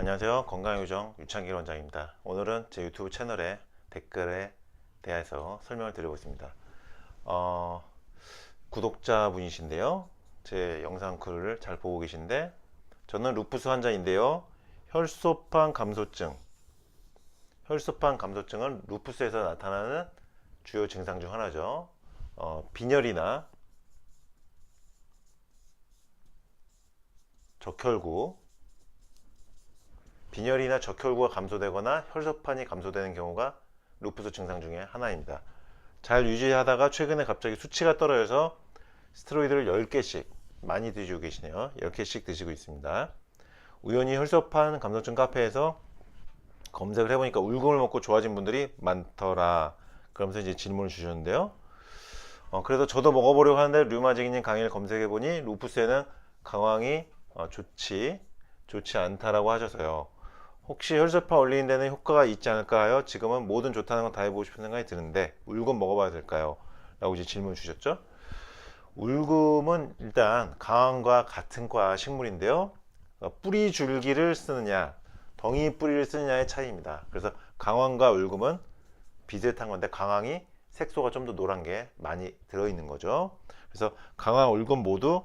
안녕하세요. 건강요정 유창길 원장입니다. 오늘은 제 유튜브 채널에 댓글에 대해서 설명을 드리고 있습니다. 어, 구독자 분이신데요. 제 영상 글을 잘 보고 계신데 저는 루푸스 환자인데요. 혈소판 감소증 혈소판 감소증은 루푸스에서 나타나는 주요 증상 중 하나죠. 어, 빈혈이나 적혈구 빈혈이나 적혈구가 감소되거나 혈소판이 감소되는 경우가 루푸스 증상 중에 하나입니다. 잘 유지하다가 최근에 갑자기 수치가 떨어져서 스테로이드를 10개씩 많이 드시고 계시네요. 10개씩 드시고 있습니다. 우연히 혈소판 감소증 카페에서 검색을 해보니까 울금을 먹고 좋아진 분들이 많더라. 그러면서 이제 질문을 주셨는데요. 어, 그래서 저도 먹어보려고 하는데 류마직인님 강의를 검색해보니 루푸스에는 강황이 어, 좋지 좋지 않다라고 하셔서요. 혹시 혈소판 올리는 데는 효과가 있지 않을까 하여 지금은 뭐든 좋다는 건 다 해보고 싶은 생각이 드는데 울금 먹어봐야 될까요? 라고 이제 질문 주셨죠. 울금은 일단 강황과 같은 과 식물인데요. 어, 뿌리 줄기를 쓰느냐, 덩이 뿌리를 쓰느냐의 차이입니다. 그래서 강황과 울금은 비슷한 건데 강황이 색소가 좀 더 노란 게 많이 들어있는 거죠. 그래서 강황, 울금 모두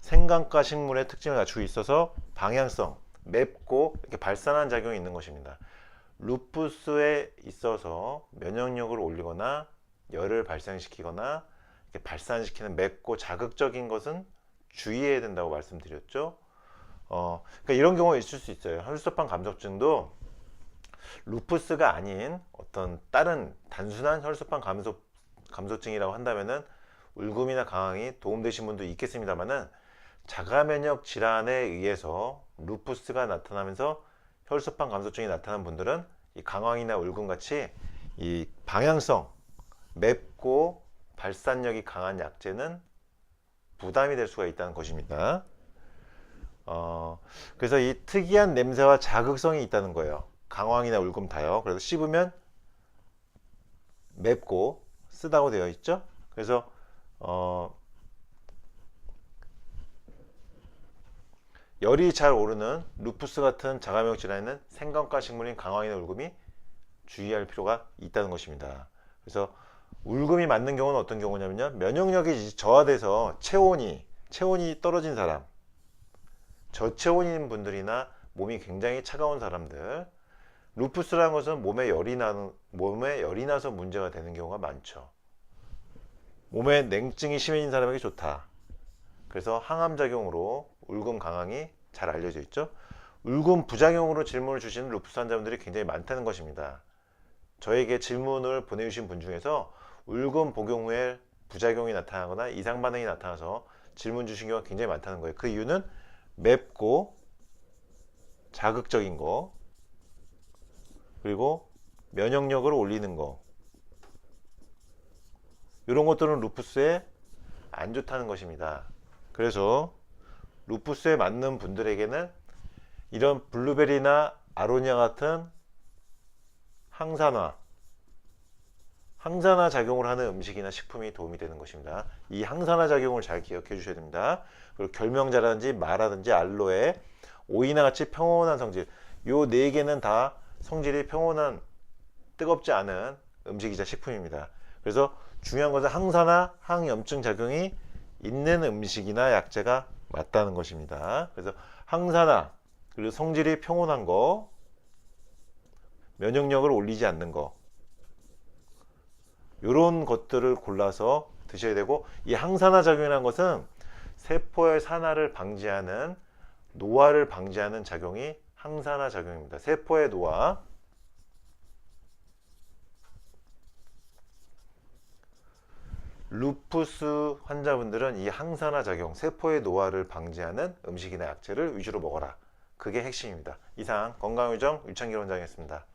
생강과 식물의 특징을 갖추고 있어서 방향성, 맵고 이렇게 발산한 작용이 있는 것입니다. 루푸스에 있어서 면역력을 올리거나 열을 발생시키거나 이렇게 발산시키는 맵고 자극적인 것은 주의해야 된다고 말씀드렸죠. 어, 그러니까 이런 경우가 있을 수 있어요. 혈소판 감소증도 루푸스가 아닌 어떤 다른 단순한 혈소판 감소, 감소증이라고 한다면은 울금이나 강황이 도움되신 분도 있겠습니다만은 자가 면역 질환에 의해서 루푸스가 나타나면서 혈소판 감소증이 나타난 분들은 이 강황이나 울금 같이 이 방향성 맵고 발산력이 강한 약제는 부담이 될 수가 있다는 것입니다. 어, 그래서 이 특이한 냄새와 자극성이 있다는 거예요. 강황이나 울금 다요. 그래서 씹으면 맵고 쓰다고 되어 있죠. 그래서 어, 열이 잘 오르는 루푸스 같은 자가면역 질환에는 생강과 식물인 강황이나 울금이 주의할 필요가 있다는 것입니다. 그래서 울금이 맞는 경우는 어떤 경우냐면요. 면역력이 저하돼서 체온이 체온이 떨어진 사람, 저체온인 분들이나 몸이 굉장히 차가운 사람들, 루푸스라는 것은 몸에 열이 나는 몸에 열이 나서 문제가 되는 경우가 많죠. 몸에 냉증이 심해진 사람에게 좋다. 그래서 항암 작용으로 울금 강황이 잘 알려져 있죠. 울금 부작용으로 질문을 주시는 루푸스 환자분들이 굉장히 많다는 것입니다. 저에게 질문을 보내주신 분 중에서 울금 복용 후에 부작용이 나타나거나 이상 반응이 나타나서 질문 주신 경우가 굉장히 많다는 거예요. 그 이유는 맵고 자극적인 거 그리고 면역력을 올리는 거 이런 것들은 루푸스에 안 좋다는 것입니다. 그래서 루푸스에 맞는 분들에게는 이런 블루베리나 아로니아 같은 항산화 항산화 작용을 하는 음식이나 식품이 도움이 되는 것입니다. 이 항산화 작용을 잘 기억해 주셔야 됩니다. 그리고 결명자라든지 마라든지 알로에, 오이나 같이 평온한 성질 요 네 개는 다 성질이 평온한 뜨겁지 않은 음식이자 식품입니다. 그래서 중요한 것은 항산화, 항염증 작용이 있는 음식이나 약재가 맞다는 것입니다. 그래서 항산화 그리고 성질이 평온한 거, 면역력을 올리지 않는 거, 이런 것들을 골라서 드셔야 되고 이 항산화 작용이라는 것은 세포의 산화를 방지하는 노화를 방지하는 작용이 항산화 작용입니다. 세포의 노화. 루푸스 환자분들은 이 항산화 작용, 세포의 노화를 방지하는 음식이나 약재를 위주로 먹어라. 그게 핵심입니다. 이상 건강유정 유창길 원장이었습니다.